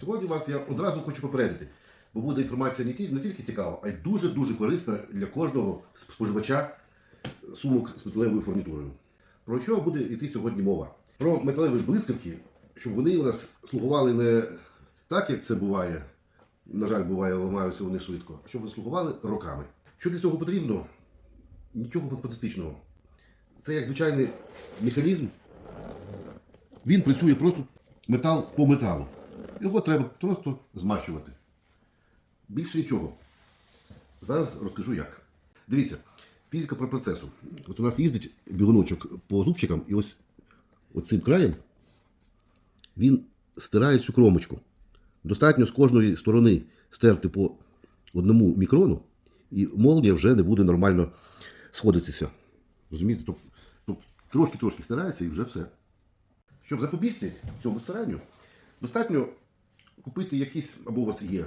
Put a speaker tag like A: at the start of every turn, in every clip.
A: Сьогодні вас я одразу хочу попередити, бо буде інформація не ті- не тільки цікава, а й дуже-дуже корисна для кожного споживача сумок з металевою фурнітурою. Про що буде йти сьогодні мова? Про металеві блискавки, щоб вони у нас слугували не так, як це буває. На жаль, буває, ламаються вони швидко, а щоб вони слугували роками. Що для цього потрібно? Нічого фантастичного. Це як звичайний механізм. Він працює просто метал по металу. Його треба просто змащувати. Більше нічого. Зараз розкажу як. Дивіться, фізика про процесу. От у нас їздить бігуночок по зубчикам, і ось оцим краєм він стирає цю кромочку. Достатньо з кожної сторони стерти по одному мікрону, і молнія вже не буде нормально сходитися. Розумієте? Тобто трошки-трошки стирається і вже все. Щоб запобігти цьому старанню, достатньо купити якийсь, або у вас є,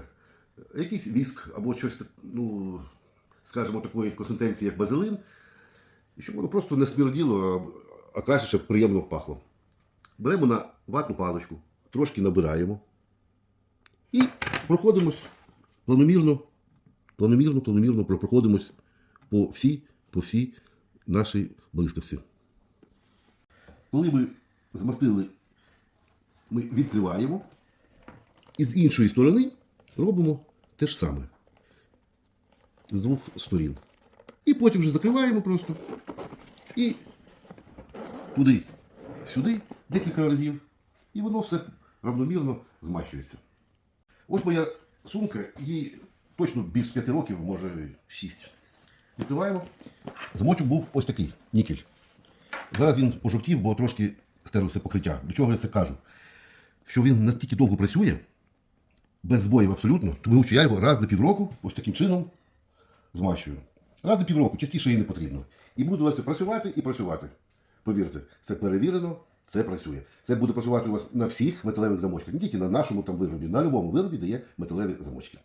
A: якийсь віск, або щось, ну, скажімо, такої консистенції, як базилин, щоб воно просто не смерділо, а, а краще, щоб приємно пахло. Беремо на ватну паличку, трошки набираємо і проходимось планомірно, планомірно, планомірно проходимось по всій, по всій нашій блискавці. Коли ми змастили, ми відкриваємо і з іншої сторони робимо те ж саме. З двох сторін. І потім вже закриваємо просто. І туди, сюди декілька разів. І воно все равномірно змащується. Ось моя сумка, їй точно більш 5 років, може 6. Відкриваємо. Замочок був ось такий, нікель. Зараз він пожовтів, бо трошки стерлося покриття. До чого я це кажу? Що він настільки довго працює, без збоїв абсолютно, тому що я його раз на півроку ось таким чином змащую. Раз на півроку, частіше їй не потрібно. І буду у вас працювати і працювати. Повірте, це перевірено, це працює. Це буде працювати у вас на всіх металевих замочках, не тільки на нашому там виробі, на будь-якому виробі, де є металеві замочки.